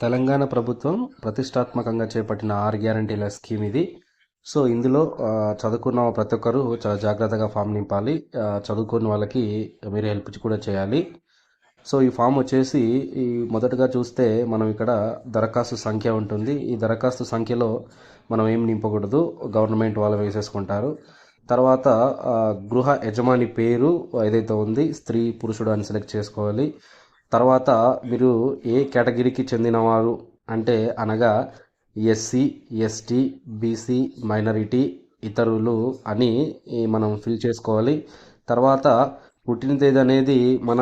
తెలంగాణ ప్రభుత్వం ప్రతిష్టాత్మకంగా చేపట్టిన ఆర్ గ్యారంటీల స్కీమ్ ఇది. సో ఇందులో చదువుకున్న ప్రతి ఒక్కరు చాలా జాగ్రత్తగా ఫామ్ నింపాలి. చదువుకున్న వాళ్ళకి మీరు హెల్ప్ కూడా చేయాలి. సో ఈ ఫామ్ వచ్చేసి ఈ మొదటగా చూస్తే మనం ఇక్కడ దరఖాస్తు సంఖ్య ఉంటుంది. ఈ దరఖాస్తు సంఖ్యలో మనం ఏం నింపకూడదు? గవర్నమెంట్ వాళ్ళు వేసేసుకుంటారు. తర్వాత గృహ యజమాని పేరు ఏదైతే ఉంది స్త్రీ పురుషుడు అని సెలెక్ట్ చేసుకోవాలి. తర్వాత మీరు ఏ కేటగిరీకి చెందినవారు అంటే అనగా ఎస్సీ ఎస్టీ బీసీ మైనారిటీ ఇతరులు అని మనం ఫిల్ చేసుకోవాలి. తర్వాత పుట్టిన తేదీ అనేది మన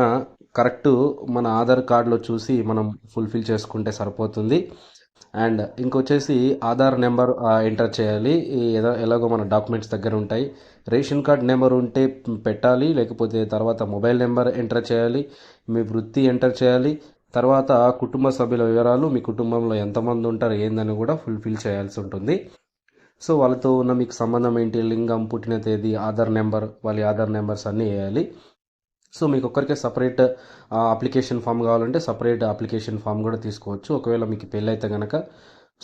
కరెక్ట్ మన ఆధార్ కార్డులో చూసి మనం ఫుల్ఫిల్ చేసుకుంటే సరిపోతుంది. అండ్ ఇంకొచ్చేసి ఆధార్ నెంబర్ ఎంటర్ చేయాలి. ఏదో ఎలాగో మన డాక్యుమెంట్స్ దగ్గర ఉంటాయి. రేషన్ కార్డ్ నెంబర్ ఉంటే పెట్టాలి లేకపోతే తర్వాత మొబైల్ నెంబర్ ఎంటర్ చేయాలి మీ వృత్తి ఎంటర్ చేయాలి. తర్వాత కుటుంబ సభ్యుల వివరాలు మీ కుటుంబంలో ఎంతమంది ఉంటారు ఏందని కూడా ఫుల్ఫిల్ చేయాల్సి ఉంటుంది. సో వాళ్ళతో ఉన్న మీకు సంబంధం ఏంటి లింగం పుట్టిన తేదీ ఆధార్ నెంబర్ వాళ్ళ ఆధార్ నెంబర్స్ అన్నీ వేయాలి. సో మీకు ఒక్కరికే సపరేట్ అప్లికేషన్ ఫామ్ కావాలంటే సపరేట్ అప్లికేషన్ ఫామ్ కూడా తీసుకోవచ్చు. ఒకవేళ మీకు పెళ్ళి అయితే కనుక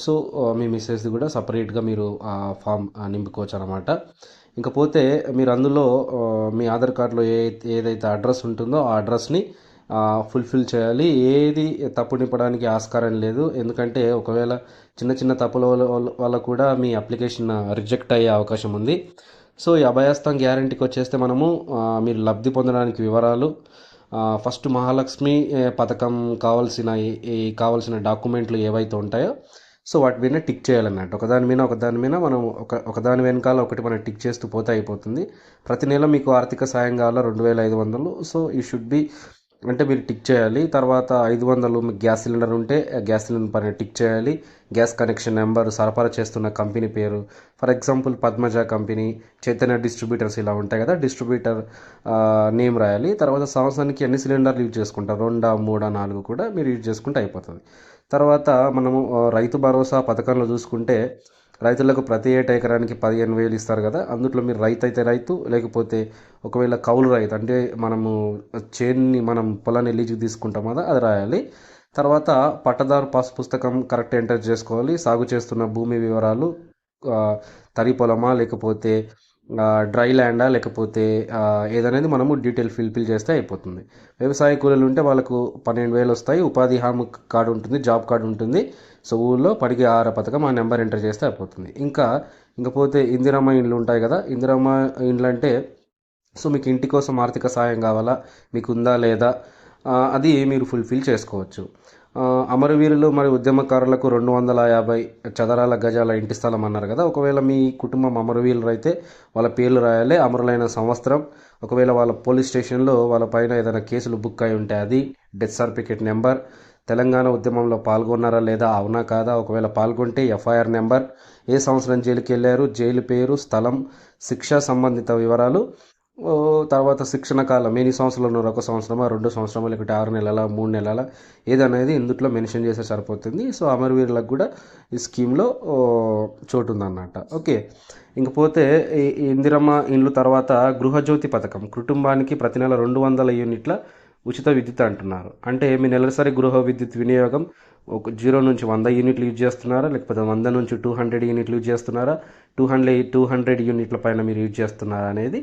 సో మీ మిస్సెస్ కూడా సపరేట్గా మీరు ఆ ఫామ్ నింపుకోవచ్చు అనమాట ఇంకపోతే మీరు అందులో మీ ఆధార్ కార్డులో ఏ ఏదైతే అడ్రస్ ఉంటుందో ఆ అడ్రస్ని ఫుల్ఫిల్ చేయాలి. ఏది తప్పు నింపడానికి ఆస్కారం లేదు. ఎందుకంటే ఒకవేళ చిన్న చిన్న తప్పుల వల్ల వల్ల కూడా మీ అప్లికేషన్ రిజెక్ట్ అయ్యే అవకాశం ఉంది. సో ఈ అభయస్థం గ్యారంటీకి వచ్చేస్తే మనము మీరు లబ్ధి పొందడానికి వివరాలు ఫస్ట్ మహాలక్ష్మి పథకం కావాల్సిన ఈ- ఈ కావాల్సిన డాక్యుమెంట్లు ఏవైతే ఉంటాయో సో వాటి మీద టిక్ చేయాలన్నట్టు. ఒకదాని మీద ఒకదాని మీద మనం ఒక ఒకదాని వెనకాల ఒకటి మనం టిక్ చేస్తూ పోతే అయిపోతుంది. ప్రతి నెల మీకు ఆర్థిక సాయం కావాలా? రెండు వేల ఐదు వందలు. సో ఈ షుడ్ బి అంటే మీరు టిక్ చేయాలి. తర్వాత ఐదు వందలు మీకు గ్యాస్ సిలిండర్ ఉంటే గ్యాస్ సిలిండర్ పైన టిక్ చేయాలి. గ్యాస్ కనెక్షన్ నెంబర్ సరఫరా చేస్తున్న కంపెనీ పేరు. For example Padmaja company Chaitanya distributors ఇలా ఉంటాయి కదా డిస్ట్రిబ్యూటర్ నేమ్ రాయాలి. తర్వాత సంవత్సరానికి ఎన్ని సిలిండర్లు యూజ్ చేసుకుంటారు? రెండా మూడా నాలుగు కూడా మీరు యూజ్ చేసుకుంటే అయిపోతుంది. తర్వాత మనము రైతు భరోసా పథకంలో చూసుకుంటే రైతులకు ప్రతి ఏటా ఎకరానికి పదిహేను వేలు ఇస్తారు కదా అందులో మీరు రైతు అయితే రైతు లేకపోతే ఒకవేళ కౌలు రైతు అంటే మనము చేన్ని మనం పొలాన్ని లీజుకి తీసుకుంటాం కదా అది రాయాలి. తర్వాత పట్టదారు పాస్ పుస్తకం కరెక్ట్ ఎంటర్ చేసుకోవాలి. సాగు చేస్తున్న భూమి వివరాలు తరి పొలమా లేకపోతే డ్రై ల్యాండా లేకపోతే ఏదనేది మనము డీటెయిల్ ఫిల్ఫిల్ చేస్తే అయిపోతుంది. వ్యవసాయ కూలీలు ఉంటే వాళ్ళకు పన్నెండు వేలు వస్తాయి ఉపాధి హామీ కార్డు ఉంటుంది జాబ్ కార్డు ఉంటుంది. సో ఊళ్ళో పడికి ఆహార పథకం ఆ నెంబర్ ఎంటర్ చేస్తే అయిపోతుంది. ఇంకా ఇంకపోతే ఇందిరమ్మ ఇండ్లు ఉంటాయి కదా ఇందిరమ్మ ఇండ్లు అంటే సో మీకు ఇంటి కోసం ఆర్థిక సాయం కావాలా మీకు ఉందా లేదా అది మీరు ఫుల్ఫిల్ చేసుకోవచ్చు. అమరవీరులు మరియు ఉద్యమకారులకు రెండు వందల యాభై చదరాల గజాల ఇంటి స్థలం అన్నారు కదా. ఒకవేళ మీ కుటుంబం అమరవీరులు అయితే వాళ్ళ పేర్లు రాయాలి. అమరులైన సంవత్సరం. ఒకవేళ వాళ్ళ పోలీస్ స్టేషన్లో వాళ్ళ పైన ఏదైనా కేసులు బుక్ అయి ఉంటే అది డెత్ సర్టిఫికేట్ నెంబర్. తెలంగాణ ఉద్యమంలో పాల్గొన్నారా లేదా అవునా కాదా? ఒకవేళ పాల్గొంటే ఎఫ్ఐఆర్ నెంబర్. ఏ సంవత్సరం జైలుకి వెళ్ళారు జైలు పేరు స్థలం శిక్ష సంబంధిత వివరాలు. తర్వాత శిక్షణ కాలం. ఎన్ని సంవత్సరాలు ఒక సంవత్సరమా? రెండు సంవత్సరమా? లేకపోతే ఆరు నెలల? మూడు నెలల? ఏదనేది ఇందుట్లో మెన్షన్ చేస్తే సరిపోతుంది. సో అమరవీరులకు కూడా ఈ స్కీమ్లో చోటు ఉందన్నమాట ఓకే. ఇంకపోతే ఇందిరమ్మ ఇండ్లు తర్వాత గృహజ్యోతి పథకం. కుటుంబానికి ప్రతి నెల రెండు వందల యూనిట్ల ఉచిత విద్యుత్ అంటున్నారు. అంటే మీ నెలసరి గృహ విద్యుత్ వినియోగం ఒక జీరో నుంచి వంద యూనిట్లు యూజ్ చేస్తున్నారా? లేకపోతే వంద నుంచి టూ హండ్రెడ్ యూనిట్లు యూజ్ చేస్తున్నారా? టూ హండ్రెడ్ టూ హండ్రెడ్ యూనిట్ల పైన మీరు యూజ్ చేస్తున్నారా అనేది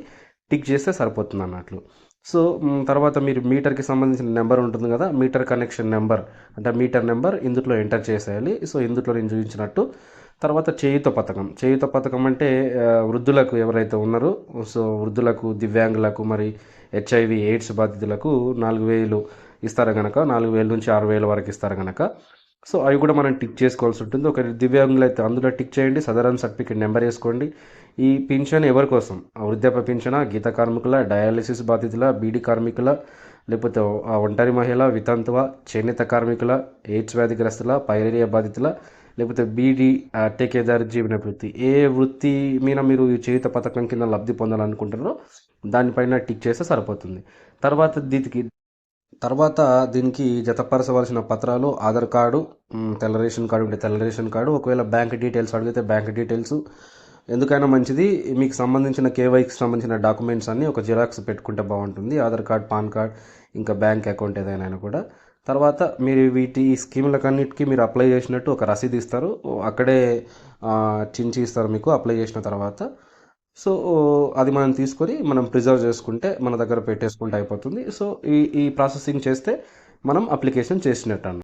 టిక్ చేస్తే సరిపోతుంది అన్నట్లు. సో తర్వాత మీరు మీటర్కి సంబంధించిన నెంబర్ ఉంటుంది కదా మీటర్ కనెక్షన్ నెంబర్ అంటే మీటర్ నెంబర్ ఇందులో ఎంటర్ చేసేయాలి. సో ఇందులో నేను చూపించినట్టు. తర్వాత చేయుత పథకం. చేయుత పథకం అంటే వృద్ధులకు ఎవరైతే ఉన్నారో సో వృద్ధులకు దివ్యాంగులకు మరి హెచ్ఐవి ఎయిడ్స్ బాధితులకు నాలుగు వేలు ఇస్తారు కనుక నాలుగు వేల నుంచి ఆరు వేల వరకు ఇస్తారు కనుక సో అవి కూడా మనం టిక్ చేసుకోవాల్సి ఉంటుంది. ఒక దివ్యాంగులు అయితే అందులో టిక్ చేయండి. సదరన్ సర్టిఫికేట్ నెంబర్ వేసుకోండి. ఈ పింఛన్ ఎవరి కోసం? ఆ వృద్ధాప్య పింఛన గీత కార్మికుల డయాలసిస్ బాధితుల బీడీ కార్మికుల లేకపోతే ఆ ఒంటరి మహిళ వితంతువ చేనేత కార్మికుల ఎయిడ్స్ వ్యాధిగ్రస్తుల పైరేరియా బాధితుల లేకపోతే బీడీ ఆ, టేకేదారి జీవన వృత్తి ఏ వృత్తి మీద మీరు ఈ చేయుత పథకం కింద లబ్ధి పొందాలనుకుంటారో దానిపైన టిక్ చేస్తే సరిపోతుంది. తర్వాత దీనికి తర్వాత దీనికి జతపరచవలసిన పత్రాలు ఆధార్ కార్డు తెల్ల రేషన్ కార్డు ఉంటే తెల్ల రేషన్ కార్డు ఒకవేళ బ్యాంక్ డీటెయిల్స్ అడిగితే బ్యాంక్ డీటెయిల్స్. ఎందుకైనా మంచిది మీకు సంబంధించిన కేవైకి సంబంధించిన డాక్యుమెంట్స్ అన్నీ ఒక జిరాక్స్ పెట్టుకుంటే బాగుంటుంది. ఆధార్ కార్డ్ పాన్ కార్డ్ ఇంకా బ్యాంక్ అకౌంట్ ఏదైనా కూడా. తర్వాత మీరు వీటి ఈ స్కీములకన్నిటికీ మీరు అప్లై చేసినట్టు ఒక రసీదు ఇస్తారు. అక్కడే చించి ఇస్తారు మీకు అప్లై చేసిన తర్వాత. సో అది మనం తీసుకొని మనం ప్రిజర్వ్ చేసుకుంటే మన దగ్గర పెట్టేసుకుంటే అయిపోతుంది. సో ఈ ఈ ప్రాసెసింగ్ చేస్తే మనం అప్లికేషన్ చేసినట్టు అన్న